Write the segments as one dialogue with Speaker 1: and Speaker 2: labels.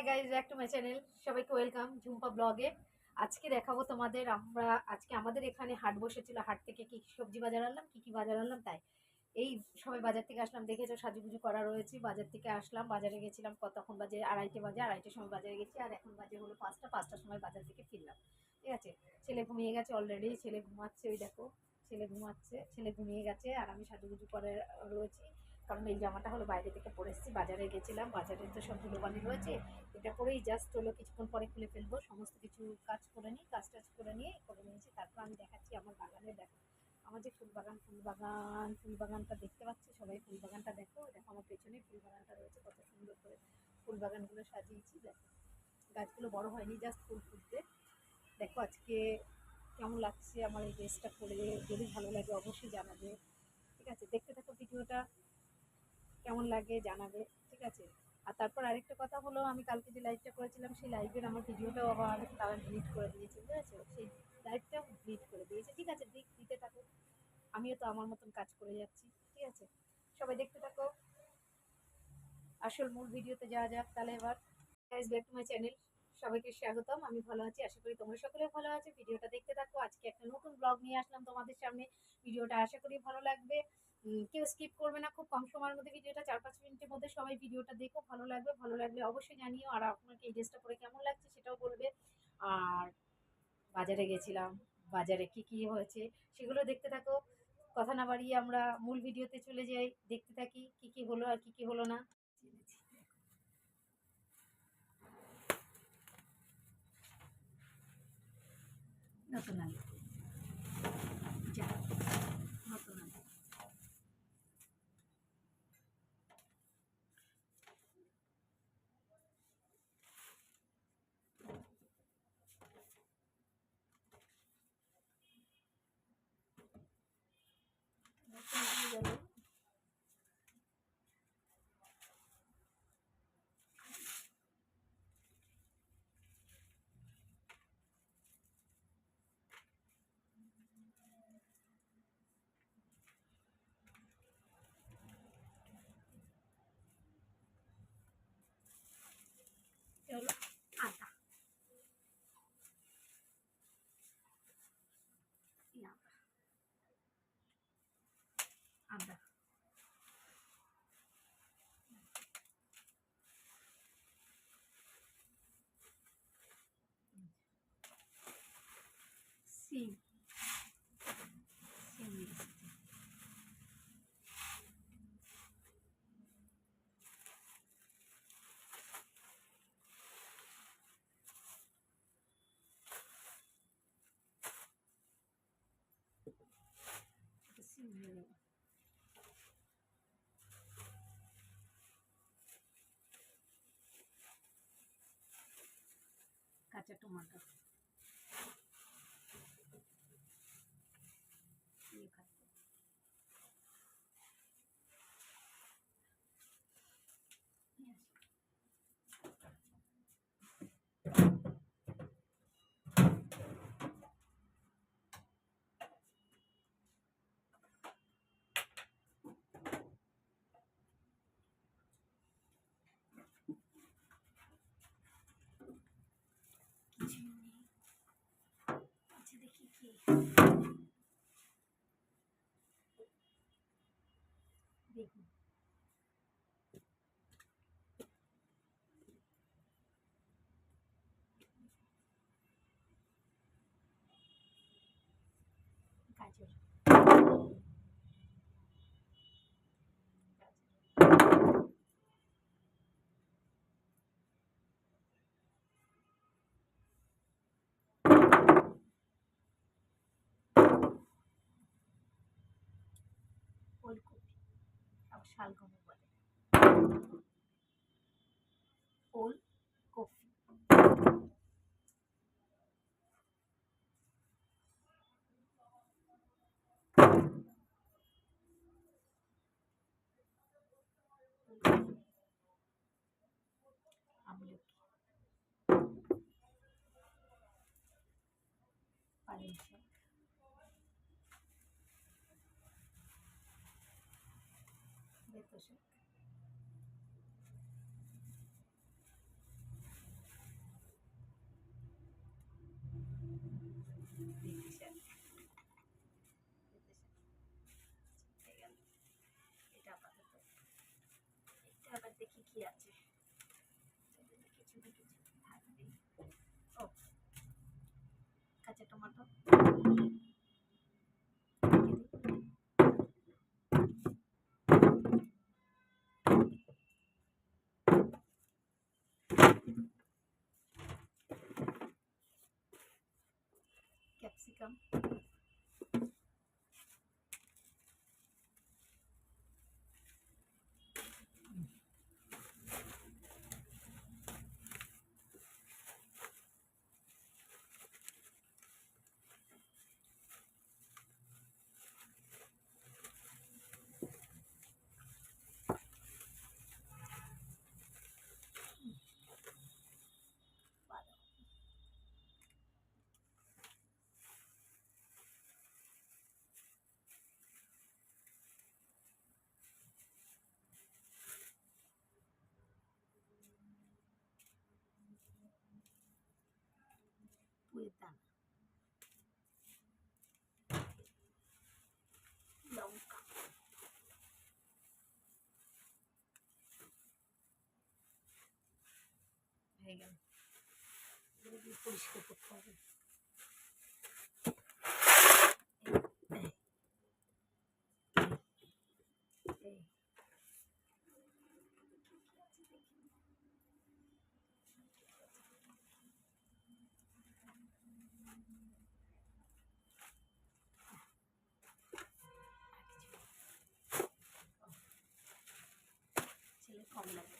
Speaker 1: Hi guys back to my channel সবাইকে welcome Jhumpa ব্লগে আজকে দেখাবো তোমাদের, আমরা আজকে আমাদের এখানে হাট বসেছিল। হাট থেকে কি সবজি বাজার আনলাম, কি কি বাজার আনলাম, তাই। এই সবাই বাজার থেকে আসলাম, দেখেছ, সাজুগুজু করা রয়েছে। বাজার থেকে আসলাম, বাজারে গেছিলাম কতক্ষণ বাজে আড়াইটে বাজে, আড়াইটের সময় বাজারে গেছি, আর এখন বাজে হলো পাঁচটা, পাঁচটার সময় বাজার থেকে ফিরলাম। ঠিক আছে? ছেলে ঘুমিয়ে গেছে অলরেডি ছেলে ঘুমাচ্ছে, ওই দেখো, ছেলে ঘুমাচ্ছে, ছেলে ঘুমিয়ে গেছে, আর আমি সাজুগুজু করে রয়েছি। কারণ এই জামাটা হলো বাইরে থেকে পরে এসেছি, বাজারে গেছিলাম, বাজারে তো সব ধুলোবালি রয়েছে, এটা পরেই জাস্ট হলো কিছুক্ষণ পরে খুলে ফেলব, সমস্ত কিছু কাজ করে নিই, কাজ টাজ করে নিয়ে করে নিয়েছি তারপর আমি দেখাচ্ছি আমার বাগানে দেখো। আমার যে ফুল বাগান ফুল বাগান, ফুল বাগানটা দেখতে পাচ্ছি সবাই, ফুল বাগানটা দেখো দেখো আমার পেছনে ফুল বাগানটা রয়েছে, কত সুন্দর করে ফুল বাগানগুলো সাজিয়েছি, দেখো। গাছগুলো বড় হয়নি জাস্ট ফুল ফুটবে। দেখো আজকে কেমন লাগছে আমার এই ড্রেসটা পরে, যদি ভালো লাগে অবশ্যই জানাবে। ঠিক আছে, দেখতে থাকো ভিডিওটা। কেমন লাগে জানাবে, ঠিক আছে? আর তারপর আরেকটা কথা হলো, আমি কালকে যে লাইভটা করেছিলাম, সেই লাইভের আমার ভিডিওটাও আবার তারা ডিলিট করে দিয়েছে, ঠিক আছে? সেই লাইভটাও ডিলিট করে দিয়েছে, ঠিক আছে? দিক দিতে থাকো। আমিও তো আমার মতন কাজ করে যাচ্ছি, ঠিক আছে? সবাই দেখতে থাকো। আসল মূল ভিডিওতে যাওয়া যাক, তাহলে এবার। Guys back to my channel সবাইকে স্বাগতম, আমি ভালো আছি, আশা করি তোমরা সকলে ভালো আছো। ভিডিওটা দেখতে থাকো। আজকে একটা নতুন ব্লগ নিয়ে আসলাম তোমাদের সামনে। ভিডিওটা আশা করি ভালো লাগবে। কেউ স্কিপ করবে না, খুব কম সময়ের মধ্যে ভিডিওটা চার পাঁচ মিনিটের মধ্যে সবাই ভিডিওটা দেখো, ভালো লাগবে। ভালো লাগলে অবশ্যই জানিও আর আপনাকে এই ড্রেসটা পরে কেমন লাগছে সেটাও বলবে। আর বাজারে গেছিলাম, বাজারে কি কি হয়েছে সেগুলো দেখতে থাকো। কথা না বাড়িয়ে আমরা মূল ভিডিওতে চলে যাই, দেখতে থাকি কি কি হলো আর কি কি হলো না। নতুন আলু যা নতুন আলু নতুন আলু গেল এটা হলো আদা এই আদা আদা সিম সিম এসেছে এটা সিম হয়ে গেল কাঁচা টমাটো দিয়ে দেখুন গাজর শালগম বলে। ওল কফি। আমলকি পালং দশেক আচ্ছা, এটা আপাতত। এটা আবার দেখি কি আছে। ক্যাপসিকাম হয়ে গেল পরিষ্কার করতে হবে। ছেলে কম লাগে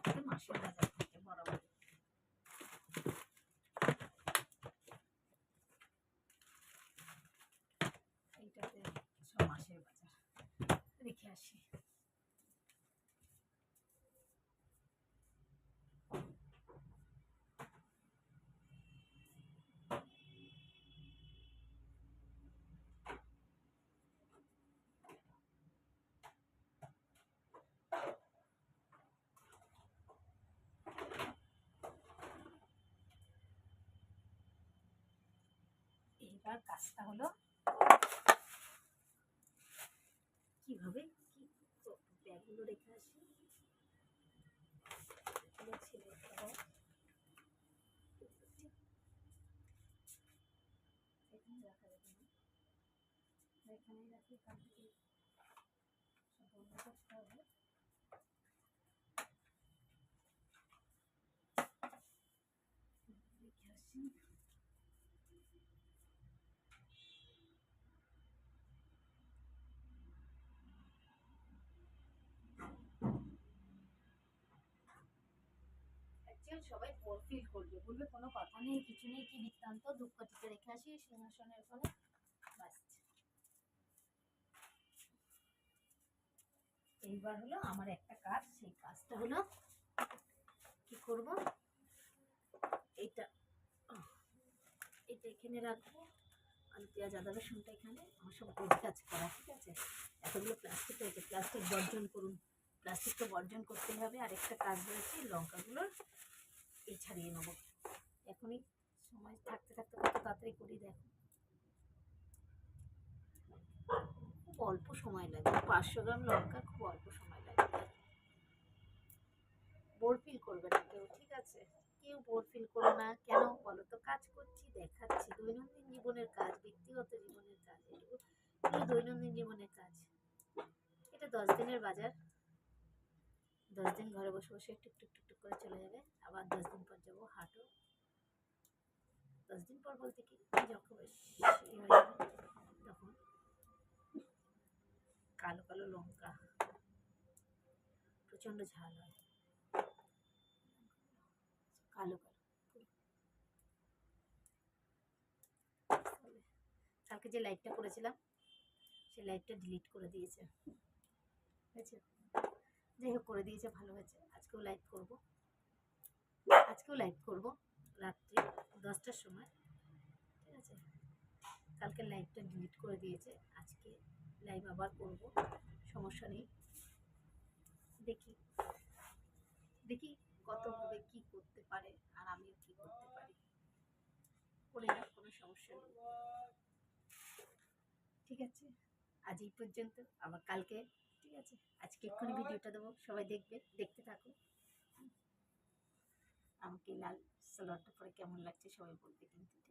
Speaker 1: এটাতে মাসের বাজার থাকে বরাবর এইটাতে সব মাসের বাজার রেখে আসি এইবার কাজটা হলো কীভাবে কি ব্যাগগুলো রেখে আসি? এখানে রাখা যাবে না। এখানেই রাখি এখান সব আজকাল সবাই বোর ফিল করবে। বলবে, কোনো কথা নেই, কিছু নেই, কি বৃত্তান্ত? দুঃখ টিকে রেখে আসি সিংহাসনের ফলে বাস। এইবার হলো আমার একটা কাজ, সেই কাজটা হলো, কি করব? এটা এটা এখানে রাখব। আলু পেঁয়াজ আদা রসুনটা এখানে, আমার সব গোল কাজ করা, ঠিক আছে? এতগুলো প্লাস্টিক রয়েছে প্লাস্টিক বর্জন করুন। প্লাস্টিকটা বর্জন করতে হবে। আর একটা কাজ রয়েছে, লঙ্কাগুলোর এই ছাড়িয়ে নেব। এখনই সময় থাকতে থাকতে কত তাড়াতাড়ি করি দেখো। খুব অল্প সময় লাগে, পাঁচশো গ্রাম লঙ্কা খুব অল্প সময় লাগে। বোর ফিল করবে না কেউ, ঠিক আছে? কেউ বোর ফিল করো না, কেন বলো তো? কাজ করছি, দেখাচ্ছি, দৈনন্দিন জীবনের কাজ, ব্যক্তিগত জীবনের কাজ এগুলো দৈনন্দিন জীবনের কাজ। এটা দশ দিনের বাজার। দশ দিন ঘরে বসে বসে টুক টুক করে চলে যাবে আবার দশ দিন পর যাব হাটও দশ দিন পর বলতে কি? যখন কালো কালো লঙ্কা। প্রচণ্ড ঝাল হয়। কালো কালো। কালকে যে লাইভটা করেছিলাম, সেই লাইভটা ডিলিট করে দিয়েছে। হয়েছে? যাই হোক, করে দিয়েছে, ভালো হয়েছে। আজকেও লাইভ করব। আজকেও লাইভ করব। রাত্রি দশটার সময়। আছে? কালকে লাইভটা ডিলিট করে দিয়েছে। আজকে লাইভ আবার করব। সমস্যা নেই। দেখি। দেখি কতভাবে কি করতে পারে আর আমিও কি করতে পারি। করে না কোনো সমস্যা নেই। ঠিক আছে? আজ এই পর্যন্ত। আবার কালকে। ঠিক আছে? আজকে এক্ষুনি ভিডিওটা দেবো। সবাই দেখবে, দেখতে থাকো। আমাকে লাল সালোয়ারটা পরে কেমন লাগছে সবাই বলবে কিন্তু।